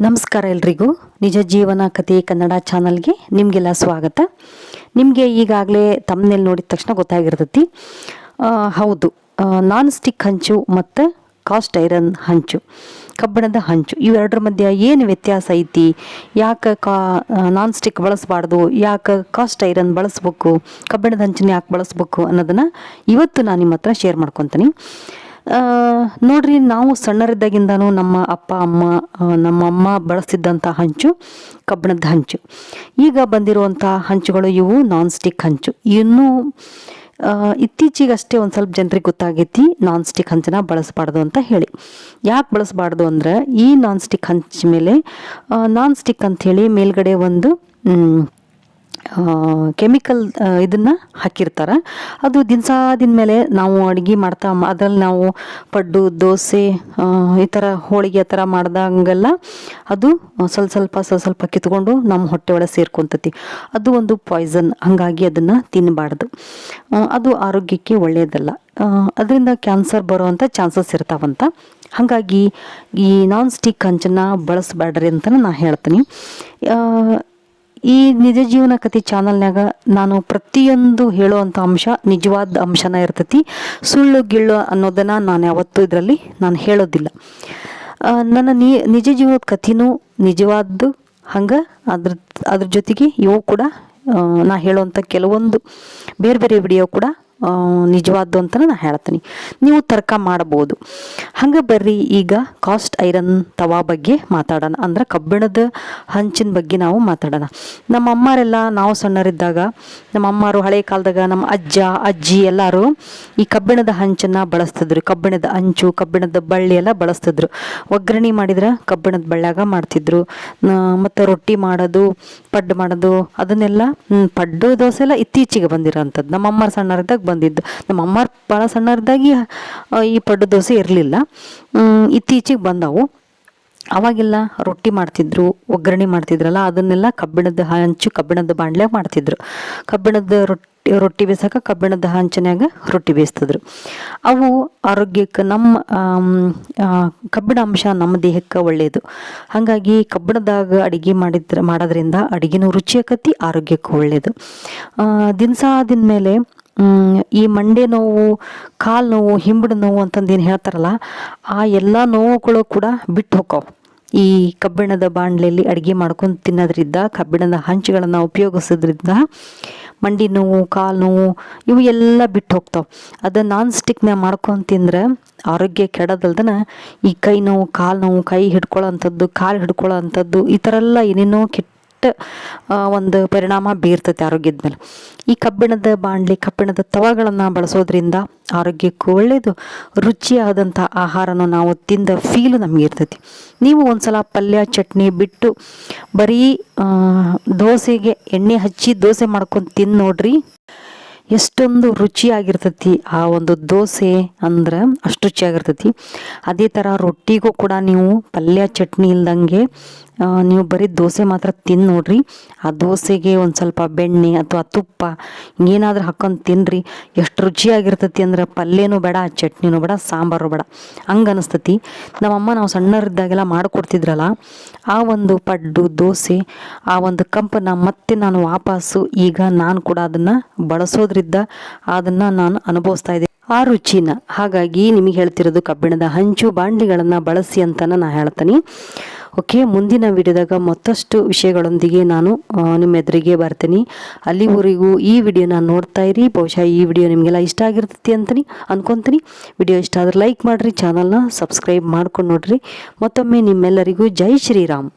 ನಮಸ್ಕಾರ ಎಲ್ರಿಗೂ. ನಿಜ ಜೀವನ ಕಥೆ ಕನ್ನಡ ಚಾನಲ್ಗೆ ನಿಮಗೆಲ್ಲ ಸ್ವಾಗತ. ನಿಮಗೆ ಈಗಾಗಲೇ ತಮ್ಮನೇಲಿ ನೋಡಿದ ತಕ್ಷಣ ಗೊತ್ತಾಗಿರ್ತೈತಿ. ಹೌದು. ನಾನ್ ಸ್ಟಿಕ್ ಹಂಚು ಮತ್ತು ಕಾಸ್ಟ್ ಐರನ್ ಹಂಚು, ಕಬ್ಬಿಣದ ಹಂಚು, ಇವೆರಡರ ಮಧ್ಯೆ ಏನು ವ್ಯತ್ಯಾಸ ಐತಿ? ಯಾಕೆ ಕಾ ನಾನ್ ಸ್ಟಿಕ್ ಬಳಸಬಾರ್ದು? ಯಾಕೆ ಕಾಸ್ಟ್ ಐರನ್ ಬಳಸ್ಬೇಕು? ಕಬ್ಬಿಣದ ಹಂಚನ್ನ ಯಾಕೆ ಬಳಸ್ಬೇಕು ಅನ್ನೋದನ್ನು ಇವತ್ತು ನಾನು ನಿಮ್ಮ ಹತ್ರ ಶೇರ್ ಮಾಡ್ಕೊತೀನಿ. ನೋಡ್ರಿ ನಾವು ಸಣ್ಣರಿದ್ದಾಗಿಂದನೂ ನಮ್ಮ ಅಪ್ಪ, ಅಮ್ಮ ನಮ್ಮ ಅಮ್ಮ ಬಳಸ್ತಿದ್ದಂಥ ಹಂಚು ಕಬ್ಬಿಣದ ಹಂಚು. ಈಗ ಬಂದಿರುವಂಥ ಹಂಚುಗಳು ಇವು ನಾನ್ ಸ್ಟಿಕ್ ಹಂಚು. ಇನ್ನೂ ಇತ್ತೀಚೆಗಷ್ಟೇ ಒಂದು ಸ್ವಲ್ಪ ಜನರಿಗೆ ಗೊತ್ತಾಗೈತಿ ನಾನ್ ಸ್ಟಿಕ್ ಹಂಚನ ಬಳಸಬಾರ್ದು ಅಂತ ಹೇಳಿ. ಯಾಕೆ ಬಳಸಬಾರ್ದು ಅಂದ್ರೆ ಈ ನಾನ್ ಸ್ಟಿಕ್ ಹಂಚ ಮೇಲೆ ನಾನ್ ಸ್ಟಿಕ್ ಅಂಥೇಳಿ ಮೇಲ್ಗಡೆ ಒಂದು ಕೆಮಿಕಲ್ ಇದನ್ನು ಹಾಕಿರ್ತಾರೆ. ಅದು ದಿನಸಾದಿನ ಮೇಲೆ ನಾವು ಅಡುಗೆ ಮಾಡ್ತಾ ಅದ್ರಲ್ಲಿ ನಾವು ಪಡ್ಡು, ದೋಸೆ ಈ ಥರ ಹೋಳಿಗೆ ಆ ಥರ ಮಾಡ್ದಂಗೆಲ್ಲ ಅದು ಸ್ವಲ್ಪ ಸ್ವಲ್ಪ ಸ್ವಲ್ಪ ಸ್ವಲ್ಪ ಕಿತ್ಕೊಂಡು ನಮ್ಮ ಹೊಟ್ಟೆ ಒಳಗೆ ಸೇರ್ಕೊಂತತಿ. ಅದು ಒಂದು ಪಾಯ್ಸನ್ ಹಾಗಾಗಿ ಅದನ್ನು ತಿನ್ನಬಾರ್ದು ಅದು ಆರೋಗ್ಯಕ್ಕೆ ಒಳ್ಳೆಯದಲ್ಲ ಅದರಿಂದ ಕ್ಯಾನ್ಸರ್ ಬರುವಂಥ ಚಾನ್ಸಸ್ ಇರ್ತಾವಂತ. ಹಾಗಾಗಿ ಈ ನಾನ್ ಸ್ಟಿಕ್ ಹಂಚನ್ನು ಬಳಸಬೇಡ್ರಿ ಅಂತ ನಾನು ಹೇಳ್ತೀನಿ. ಈ ನಿಜ ಜೀವನ ಕಥೆ ಚಾನಲ್ನಾಗ ನಾನು ಪ್ರತಿಯೊಂದು ಹೇಳುವಂಥ ಅಂಶ ನಿಜವಾದ ಅಂಶನ ಇರ್ತೈತಿ. ಸುಳ್ಳು, ಗಿಳ್ಳು ಅನ್ನೋದನ್ನು ನಾನು ಯಾವತ್ತೂ ಇದರಲ್ಲಿ ನಾನು ಹೇಳೋದಿಲ್ಲ. ನನ್ನ ನಿ, ನಿಜ ಜೀವನದ ಕಥೆನೂ ನಿಜವಾದ್ದು ಹಂಗೆ. ಅದ್ರ ಅದ್ರ ಜೊತೆಗೆ ಇವು ಕೂಡ ನಾ ಹೇಳುವಂಥ ಕೆಲವೊಂದು ಬೇರೆ ಬೇರೆ ವಿಡಿಯೋ ಕೂಡ ನಿಜವಾದ್ದು ಅಂತ ನಾನು ಹೇಳ್ತೀನಿ. ನೀವು ತರ್ಕ ಮಾಡ್ಬೋದು. ಹಂಗೆ ಬರ್ರಿ ಈಗ ಕಾಸ್ಟ್ ಐರನ್ ತವಾ ಬಗ್ಗೆ ಮಾತಾಡೋಣ. ಅಂದ್ರೆ ಕಬ್ಬಿಣದ ಹಂಚಿನ ಬಗ್ಗೆ ನಾವು ಮಾತಾಡೋಣ. ನಮ್ಮ ಅಮ್ಮರೆಲ್ಲ ನಾವು ಸಣ್ಣರಿದ್ದಾಗ, ನಮ್ಮ ಅಮ್ಮರು ಹಳೆ ಕಾಲದಾಗ ನಮ್ಮ ಅಜ್ಜ, ಅಜ್ಜಿ ಎಲ್ಲರೂ ಈ ಕಬ್ಬಿಣದ ಹಂಚನ್ನು ಬಳಸ್ತಿದ್ರು. ಕಬ್ಬಿಣದ ಹಂಚು ಕಬ್ಬಿಣದ ಬಳ್ಳಿ ಎಲ್ಲ ಬಳಸ್ತಿದ್ರು. ಒಗ್ಗರಣೆ ಮಾಡಿದ್ರೆ ಕಬ್ಬಿಣದ ಬಳ್ಳ್ಯಾಗ ಮಾಡ್ತಿದ್ರು. ಮತ್ತು ರೊಟ್ಟಿ ಮಾಡೋದು, ಪಡ್ಡು ಮಾಡೋದು, ಅದನ್ನೆಲ್ಲ ಪಡ್ಡು ದೋಸೆ ಎಲ್ಲ ಇತ್ತೀಚೆಗೆ ಬಂದಿರೋಂಥದ್ದು. ನಮ್ಮ ಅಮ್ಮರು ಸಣ್ಣರಿದ್ದಾಗ ಬಂದಿದ್ದು. ನಮ್ಮ ಅಮ್ಮ ಭಾಳ ಸಣ್ಣದಾಗಿ ಈ ಪಡ್ಡು ದೋಸೆ ಇರಲಿಲ್ಲ. ಇತ್ತೀಚೆಗೆ ಬಂದವು. ಅವಾಗೆಲ್ಲ ರೊಟ್ಟಿ ಮಾಡ್ತಿದ್ರು, ಒಗ್ಗರಣೆ ಮಾಡ್ತಿದ್ರಲ್ಲ, ಅದನ್ನೆಲ್ಲ ಕಬ್ಬಿಣದ ಹಂಚು, ಕಬ್ಬಿಣದ ಬಾಣಲೆ ಮಾಡ್ತಿದ್ರು. ಕಬ್ಬಿಣದ ರೊಟ್ಟಿ ರೊಟ್ಟಿ ಬೇಸಾಕ ಕಬ್ಬಿಣದ ಹಂಚನ್ಯಾಗ ರೊಟ್ಟಿ ಬೇಯಿಸ್ತಿದ್ರು. ಅವು ಆರೋಗ್ಯಕ್ಕೆ ನಮ್ಮ ಕಬ್ಬಿಣ ಅಂಶ ನಮ್ಮ ದೇಹಕ್ಕೆ ಒಳ್ಳೆಯದು ಹಾಗಾಗಿ ಕಬ್ಬಿಣದಾಗ ಅಡುಗೆ ಮಾಡಿದ್ರ, ಮಾಡೋದ್ರಿಂದ ಅಡಿಗೆನೂ ರುಚಿ ಆಕತಿ ಆರೋಗ್ಯಕ್ಕೂ ಒಳ್ಳೆಯದು ದಿನಸಾದಿನ ಮೇಲೆ ಈ ಮಂಡೆ ನೋವು, ಕಾಲು ನೋವು, ಹಿಂಬಡ ನೋವು ಅಂತಂದು ಏನು ಹೇಳ್ತಾರಲ್ಲ, ಆ ಎಲ್ಲ ನೋವುಗಳು ಕೂಡ ಬಿಟ್ಟು ಹೋಕ್ಕವು. ಈ ಕಬ್ಬಿಣದ ಬಾಣಲೆಯಲ್ಲಿ ಅಡುಗೆ ಮಾಡ್ಕೊಂಡು ತಿನ್ನೋದ್ರಿಂದ, ಕಬ್ಬಿಣದ ಹಂಚುಗಳನ್ನು ಉಪಯೋಗಿಸೋದ್ರಿಂದ ಮಂಡಿ ನೋವು, ಕಾಲು ನೋವು, ಇವು ಎಲ್ಲ ಬಿಟ್ಟು ಹೋಗ್ತಾವೆ. ಅದು ನಾನ್ ಸ್ಟಿಕ್ನ ಮಾಡ್ಕೊಂಡು ತಿಂದ್ರೆ ಆರೋಗ್ಯ ಕೆಡದಲ್ದನ ಈ ಕೈ ನೋವು, ಕಾಲು ನೋವು, ಕೈ ಹಿಡ್ಕೊಳ್ಳೋ ಅಂಥದ್ದು, ಕಾಲು ಹಿಡ್ಕೊಳ್ಳೋ ಅಂಥದ್ದು, ಈ ಥರ ಎಲ್ಲ ಏನೇನೋ ಕೆಟ್ಟ ಆ, ಒಂದು ಪರಿಣಾಮ ಬೀರ್ತೈತೆ ಆರೋಗ್ಯದ ಮೇಲೆ. ಈ ಕಬ್ಬಿಣದ ಬಾಣಲಿ ಕಬ್ಬಿಣದ ತವಗಳನ್ನು ಬಳಸೋದ್ರಿಂದ ಆರೋಗ್ಯಕ್ಕೂ ಒಳ್ಳೆಯದು ರುಚಿಯಾದಂಥ ಆಹಾರನ ನಾವು ತಿಂದ ಫೀಲ್ ನಮಗೆ ಇರ್ತೈತಿ. ನೀವು ಒಂದ್ಸಲ ಪಲ್ಯ ಚಟ್ನಿ ಬಿಟ್ಟು ಬರೀ ದೋಸೆಗೆ ಎಣ್ಣೆ ಹಚ್ಚಿ ದೋಸೆ ಮಾಡ್ಕೊಂಡು ತಿಂದು ನೋಡ್ರಿ ಎಷ್ಟೊಂದು ರುಚಿಯಾಗಿರ್ತೈತಿ. ಆ ಒಂದು ದೋಸೆ ಅಂದ್ರೆ ಅಷ್ಟು ರುಚಿಯಾಗಿರ್ತೈತಿ. ಅದೇ ಥರ ರೊಟ್ಟಿಗೂ ಕೂಡ ನೀವು ಪಲ್ಯ ಚಟ್ನಿ ಇಲ್ದಂಗೆ ನೀವು ಬರೀ ದೋಸೆ ಮಾತ್ರ ತಿಂದು ನೋಡ್ರಿ. ಆ ದೋಸೆಗೆ ಒಂದು ಸ್ವಲ್ಪ ಬೆಣ್ಣೆ ಅಥವಾ ತುಪ್ಪ ಏನಾದರೂ ಹಾಕೊಂಡು ತಿನ್ರಿ. ಎಷ್ಟು ರುಚಿಯಾಗಿರ್ತೈತಿ ಅಂದ್ರೆ ಪಲ್ಯನೂ ಬೇಡ, ಚಟ್ನಿನೂ ಬೇಡ, ಸಾಂಬಾರು ಬೇಡ. ಹಂಗೆ ಅನಿಸ್ತತಿ. ನಮ್ಮಮ್ಮ ನಾವು ಸಣ್ಣರಿದ್ದಾಗೆಲ್ಲ ಮಾಡಿಕೊಡ್ತಿದ್ರಲ್ಲ, ಆ ಒಂದು ಪಡ್ಡು, ದೋಸೆ, ಆ ಒಂದು ಕಂಪನ ಮತ್ತೆ ನಾನು ವಾಪಸ್ಸು ಈಗ ನಾನು ಕೂಡ ಅದನ್ನು ಬಳಸೋದ್ರಿಂದ ಅದನ್ನು ನಾನು ಅನುಭವಿಸ್ತಾ ಇದ್ದೀನಿ. ಆ ರುಚಿನ ಹಾಗಾಗಿ ನಿಮಗೆ ಹೇಳ್ತಿರೋದು ಕಬ್ಬಿಣದ ಹಂಚು, ಬಾಂಡ್ಲಿಗಳನ್ನು ಬಳಸಿ ಅಂತ ನಾನು ಹೇಳ್ತೀನಿ. ಓಕೆ ಮುಂದಿನ ವಿಡಿಯೋದಾಗ ಮತ್ತಷ್ಟು ವಿಷಯಗಳೊಂದಿಗೆ ನಾನು ನಿಮ್ಮ ಎದುರಿಗೆ ಬರ್ತೀನಿ. ಅಲ್ಲಿವರೆಗೂ ಈ ವಿಡಿಯೋನ ನೋಡ್ತಾ ಇರಿ. ಬಹುಶಃ ಈ ವಿಡಿಯೋ ನಿಮಗೆಲ್ಲ ಇಷ್ಟ ಆಗಿರ್ತೈತಿ ಅಂತೀನಿ, ಅನ್ಕೊಂತೀನಿ. ವಿಡಿಯೋ ಇಷ್ಟ ಆದರೆ ಲೈಕ್ ಮಾಡಿರಿ ಚಾನಲ್ನ ಸಬ್ಸ್ಕ್ರೈಬ್ ಮಾಡ್ಕೊಂಡು ನೋಡಿರಿ. ಮತ್ತೊಮ್ಮೆ ನಿಮ್ಮೆಲ್ಲರಿಗೂ ಜೈ ಶ್ರೀರಾಮ್.